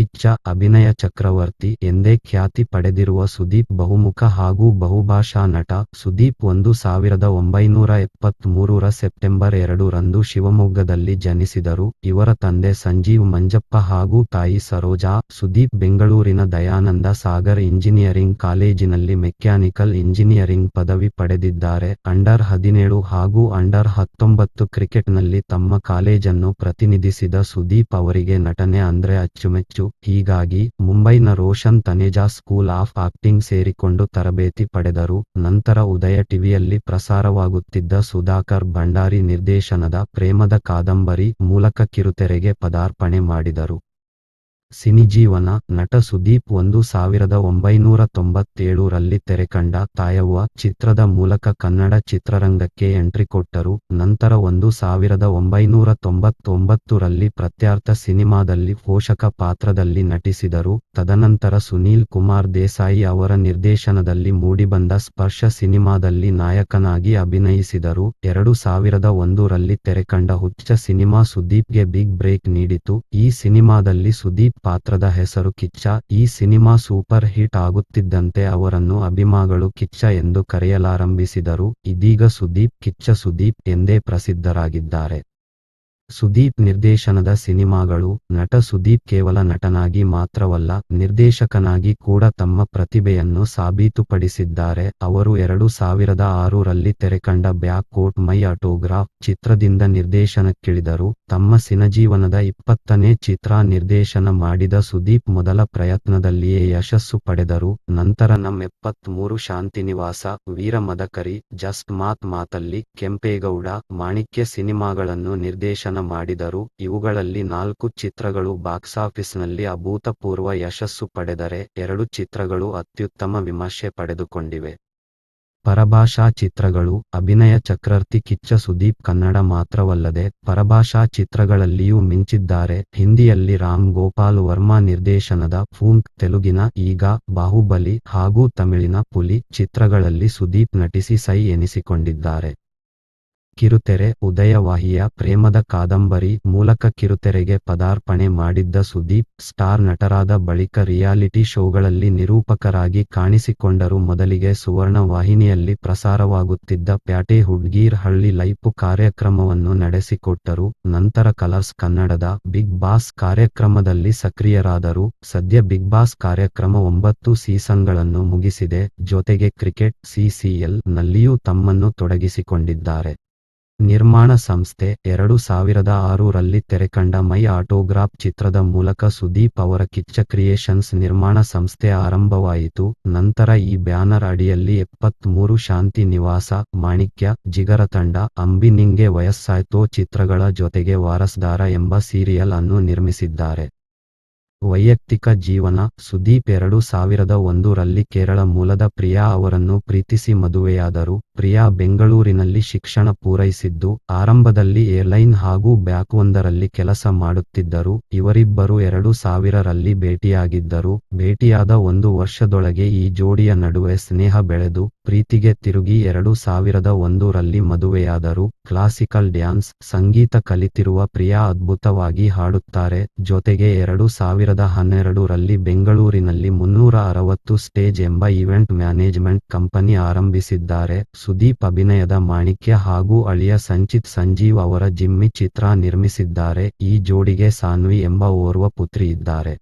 ಕಿಚ್ಚ ಅಭಿನಯ ಚಕ್ರವರ್ತಿ ಎಂದೇ ಖ್ಯಾತಿ ಪಡೆದಿರುವ ಸುದೀಪ್ ಬಹುಮುಖ ಹಾಗೂ ಬಹುಭಾಷಾ ನಟ ಸುದೀಪ್ ಒಂದು ಸಾವಿರದ ಒಂಬೈನೂರ ಎಪ್ಪತ್ಮೂರರ ಸೆಪ್ಟೆಂಬರ್ ಎರಡರಂದು ಶಿವಮೊಗ್ಗದಲ್ಲಿ ಜನಿಸಿದರು. ಇವರ ತಂದೆ ಸಂಜೀವ್ ಮಂಜಪ್ಪ ಹಾಗೂ ತಾಯಿ ಸರೋಜಾ, ಸುದೀಪ್ ಬೆಂಗಳೂರಿನ ದಯಾನಂದ ಸಾಗರ್ ಇಂಜಿನಿಯರಿಂಗ್ ಕಾಲೇಜಿನಲ್ಲಿ ಮೆಕ್ಯಾನಿಕಲ್ ಇಂಜಿನಿಯರಿಂಗ್ ಪದವಿ ಪಡೆದಿದ್ದಾರೆ. ಅಂಡರ್ ಹದಿನೇಳು ಹಾಗೂ ಅಂಡರ್ ಹತ್ತೊಂಬತ್ತು ಕ್ರಿಕೆಟ್ನಲ್ಲಿ ತಮ್ಮ ಕಾಲೇಜನ್ನು ಪ್ರತಿನಿಧಿಸಿದ ಸುದೀಪ್ ಅವರಿಗೆ ನಟನೆ ಅಂದ್ರೆ ಅಚ್ಚುಮೆಚ್ಚು. ಹೀಗಾಗಿ ಮುಂಬೈನ Roshan Taneja school of acting ಸೇರಿಕೊಂಡು ತರಬೇತಿ ಪಡೆದರು. ನಂತರ ಉದಯ ಟಿವಿಯಲ್ಲಿ ಪ್ರಸಾರವಾಗುತ್ತಿದ್ದ ಸುಧಾಕರ್ ಭಂಡಾರಿ ನಿರ್ದೇಶನದ ಪ್ರೇಮದ ಕಾದಂಬರಿ ಮೂಲಕ ಕಿರುತೆರೆಗೆ ಪದಾರ್ಪಣೆ ಮಾಡಿದರು. ಸಿನಿಜೀವನ ನಟ ಸುದೀಪ್ ಒಂದು ಸಾವಿರದ ಒಂಬೈನೂರ ತೊಂಬತ್ತೇಳು ರಲ್ಲಿ ತೆರೆಕಂಡ ತಾಯವ್ವ ಚಿತ್ರದ ಮೂಲಕ ಕನ್ನಡ ಚಿತ್ರರಂಗಕ್ಕೆ ಎಂಟ್ರಿ ಕೊಟ್ಟರು. ನಂತರ ಒಂದು ಸಾವಿರದ ಒಂಬೈನೂರ ತೊಂಬತ್ತೊಂಬತ್ತು ರಲ್ಲಿ ಪ್ರತ್ಯರ್ಥ ಸಿನಿಮಾದಲ್ಲಿ ಪೋಷಕ ಪಾತ್ರದಲ್ಲಿ ನಟಿಸಿದರು. ತದನಂತರ ಸುನೀಲ್ ಕುಮಾರ್ ದೇಸಾಯಿ ಅವರ ನಿರ್ದೇಶನದಲ್ಲಿ ಮೂಡಿಬಂದ ಸ್ಪರ್ಶ ಸಿನಿಮಾದಲ್ಲಿ ನಾಯಕನಾಗಿ ಅಭಿನಯಿಸಿದರು. ಎರಡು ಸಾವಿರದ ಒಂದು ರಲ್ಲಿ ತೆರೆಕಂಡ ಹುಚ್ಚ ಸಿನಿಮಾ ಸುದೀಪ್ಗೆ ಬಿಗ್ ಬ್ರೇಕ್ ನೀಡಿತು. ಈ ಸಿನಿಮಾದಲ್ಲಿ ಸುದೀಪ್ ಪಾತ್ರದ ಹೆಸರು ಕಿಚ್ಚ. ಈ ಸಿನಿಮಾ ಸೂಪರ್ ಹಿಟ್ ಆಗುತ್ತಿದ್ದಂತೆ ಅವರನ್ನು ಅಭಿಮಾಗಳು ಕಿಚ್ಚ ಎಂದು ಕರೆಯಲಾರಂಭಿಸಿದರು. ಇದೀಗ ಸುದೀಪ್, ಕಿಚ್ಚ ಸುದೀಪ್ ಎಂದೇ ಪ್ರಸಿದ್ಧರಾಗಿದ್ದಾರೆ. ಸುದೀಪ್ ನಿರ್ದೇಶನದ ಸಿನಿಮಾಗಳು ನಟ ಸುದೀಪ್ ಕೇವಲ ನಟನಾಗಿ ಮಾತ್ರವಲ್ಲ, ನಿರ್ದೇಶಕನಾಗಿ ಕೂಡ ತಮ್ಮ ಪ್ರತಿಭೆಯನ್ನು ಸಾಬೀತುಪಡಿಸಿದ್ದಾರೆ. ಅವರು ಎರಡು ಸಾವಿರದ ಆರು ರಲ್ಲಿ ತೆರೆಕಂಡ ಬ್ಯಾಕ್ ಕೋಟ್ ಮೈ ಆಟೋಗ್ರಾಫ್ ಚಿತ್ರದಿಂದ ನಿರ್ದೇಶನಕ್ಕಿಳಿದರು. ತಮ್ಮ ಸಿನಜೀವನದ ಇಪ್ಪತ್ತನೇ ಚಿತ್ರ ನಿರ್ದೇಶನ ಮಾಡಿದ ಸುದೀಪ್ ಮೊದಲ ಪ್ರಯತ್ನದಲ್ಲಿಯೇ ಯಶಸ್ಸು ಪಡೆದರು. ನಂತರ ನಮ್ ಎಪ್ಪತ್ಮೂರು ಶಾಂತಿನಿವಾಸ ವೀರ ಮದಕರಿ ಜಸ್ಟ್ ಮಾತ್ ಮಾತಲ್ಲಿ ಕೆಂಪೇಗೌಡ, ಮಾಣಿಕ್ಯ ಸಿನಿಮಾಗಳನ್ನು ನಿರ್ದೇಶನ ಮಾಡಿದರು. ಇವುಗಳಲ್ಲಿ ನಾಲ್ಕು ಚಿತ್ರಗಳು ಬಾಕ್ಸಾಫೀಸ್ನಲ್ಲಿ ಅಭೂತಪೂರ್ವ ಯಶಸ್ಸು ಪಡೆದರೆ ಎರಡು ಚಿತ್ರಗಳು ಅತ್ಯುತ್ತಮ ವಿಮರ್ಶೆ ಪಡೆದುಕೊಂಡಿವೆ. ಪರಭಾಷಾ ಚಿತ್ರಗಳು, ಅಭಿನಯ ಚಕ್ರವರ್ತಿ ಕಿಚ್ಚ ಸುದೀಪ್ ಕನ್ನಡ ಮಾತ್ರವಲ್ಲದೆ ಪರಭಾಷಾ ಚಿತ್ರಗಳಲ್ಲಿಯೂ ಮಿಂಚಿದ್ದಾರೆ. ಹಿಂದಿಯಲ್ಲಿ ರಾಮ್ ಗೋಪಾಲ್ ವರ್ಮಾ ನಿರ್ದೇಶನದ ಫೂಂಕ್, ತೆಲುಗಿನ ಈಗ, ಬಾಹುಬಲಿ ಹಾಗೂ ತಮಿಳಿನ ಪುಲಿ ಚಿತ್ರಗಳಲ್ಲಿ ಸುದೀಪ್ ನಟಿಸಿ ಸೈ ಎನಿಸಿಕೊಂಡಿದ್ದಾರೆ. ಕಿರುತೆರೆ ಉದಯವಾಹಿಯ ಪ್ರೇಮದ ಕಾದಂಬರಿ ಮೂಲಕ ಕಿರುತೆರೆಗೆ ಪದಾರ್ಪಣೆ ಮಾಡಿದ್ದ ಸುದೀಪ್, ಸ್ಟಾರ್ ನಟರಾದ ಬಳಿಕ ರಿಯಾಲಿಟಿ ಶೋಗಳಲ್ಲಿ ನಿರೂಪಕರಾಗಿ ಕಾಣಿಸಿಕೊಂಡರು. ಮೊದಲಿಗೆ ಸುವರ್ಣ ವಾಹಿನಿಯಲ್ಲಿ ಪ್ರಸಾರವಾಗುತ್ತಿದ್ದ ಪ್ಯಾಟೆ ಹುಡ್ಗೀರ್ ಹಳ್ಳಿ ಲೈಪು ಕಾರ್ಯಕ್ರಮವನ್ನು ನಡೆಸಿಕೊಟ್ಟರು. ನಂತರ ಕಲರ್ಸ್ ಕನ್ನಡದ ಬಿಗ್ ಬಾಸ್ ಕಾರ್ಯಕ್ರಮದಲ್ಲಿ ಸಕ್ರಿಯರಾದರು. ಸದ್ಯ ಬಿಗ್ ಬಾಸ್ ಕಾರ್ಯಕ್ರಮ ಒಂಬತ್ತು ಸೀಸನ್ಗಳನ್ನು ಮುಗಿಸಿದೆ. ಜೊತೆಗೆ ಕ್ರಿಕೆಟ್ ಸಿಸಿಎಲ್ ನಲ್ಲಿಯೂ ತಮ್ಮನ್ನು ತೊಡಗಿಸಿಕೊಂಡಿದ್ದಾರೆ. ನಿರ್ಮಾಣ ಸಂಸ್ಥೆ ಎರಡು ಸಾವಿರದ ಆರು ರಲ್ಲಿ ತೆರೆಕಂಡ ಮೈ ಆಟೋಗ್ರಾಫ್ ಚಿತ್ರದ ಮೂಲಕ ಸುದೀಪ್ ಅವರ ಕಿಚ್ಚ ಕ್ರಿಯೇಷನ್ಸ್ ನಿರ್ಮಾಣ ಸಂಸ್ಥೆ ಆರಂಭವಾಯಿತು. ನಂತರ ಈ ಬ್ಯಾನರ್ ಅಡಿಯಲ್ಲಿ ಎಪ್ಪತ್ಮೂರು ಶಾಂತಿ ನಿವಾಸ, ಮಾಣಿಕ್ಯ, ಜಿಗರ ತಂಡ, ಅಂಬಿ ನಿಂಗೆ ವಯಸ್ಸಾಯ್ತೋ ಚಿತ್ರಗಳ ಜೊತೆಗೆ ವಾರಸ್ದಾರ ಎಂಬ ಸೀರಿಯಲ್ ಅನ್ನು ನಿರ್ಮಿಸಿದ್ದಾರೆ. ವೈಯಕ್ತಿಕ ಜೀವನ ಸುದೀಪ್ ಎರಡು ಸಾವಿರದ ಒಂದು ರಲ್ಲಿ ಕೇರಳ ಮೂಲದ ಪ್ರಿಯಾ ಅವರನ್ನು ಪ್ರೀತಿಸಿ ಮದುವೆಯಾದರು. ಪ್ರಿಯಾ ಬೆಂಗಳೂರಿನಲ್ಲಿ ಶಿಕ್ಷಣ ಪೂರೈಸಿದ್ದು, ಆರಂಭದಲ್ಲಿ ಏರ್ಲೈನ್ ಹಾಗೂ ಬ್ಯಾಕ್ವೊಂದರಲ್ಲಿ ಕೆಲಸ ಮಾಡುತ್ತಿದ್ದರು. ಇವರಿಬ್ಬರು ಎರಡು ಸಾವಿರರಲ್ಲಿ ಭೇಟಿಯಾಗಿದ್ದರು. ಭೇಟಿಯಾದ ಒಂದು ವರ್ಷದೊಳಗೆ ಈ ಜೋಡಿಯ ನಡುವೆ ಸ್ನೇಹ ಬೆಳೆದು, ಪ್ರೀತಿಗೆ ತಿರುಗಿ ಎರಡು ಸಾವಿರದ ಒಂದು ರಲ್ಲಿ ಮದುವೆಯಾದರು. ಕ್ಲಾಸಿಕಲ್ ಡ್ಯಾನ್ಸ್, ಸಂಗೀತ ಕಲಿತಿರುವ ಪ್ರಿಯಾ ಅದ್ಭುತವಾಗಿ ಹಾಡುತ್ತಾರೆ. ಜೊತೆಗೆ ಎರಡು ಸಾವಿರದ ಹನ್ನೆರಡು ರಲ್ಲಿ ಬೆಂಗಳೂರಿನಲ್ಲಿ ಮುನ್ನೂರ ಅರವತ್ತು ಸ್ಟೇಜ್ ಎಂಬ ಇವೆಂಟ್ ಮ್ಯಾನೇಜ್ಮೆಂಟ್ ಕಂಪನಿ ಆರಂಭಿಸಿದ್ದಾರೆ. ಸುದೀಪ್ ಅಭಿನಯದ ಮಾಣಿಕ್ಯ ಹಾಗೂ ಅಳಿಯ ಸಂಚಿತ್ ಸಂಜೀವ್ ಅವರ ಜಿಮ್ಮಿ ಚಿತ್ರ ನಿರ್ಮಿಸಿದ್ದಾರೆ. ಈ ಜೋಡಿಗೆ ಸಾನ್ವಿ ಎಂಬ ಓರ್ವ ಪುತ್ರಿ ಇದ್ದಾರೆ.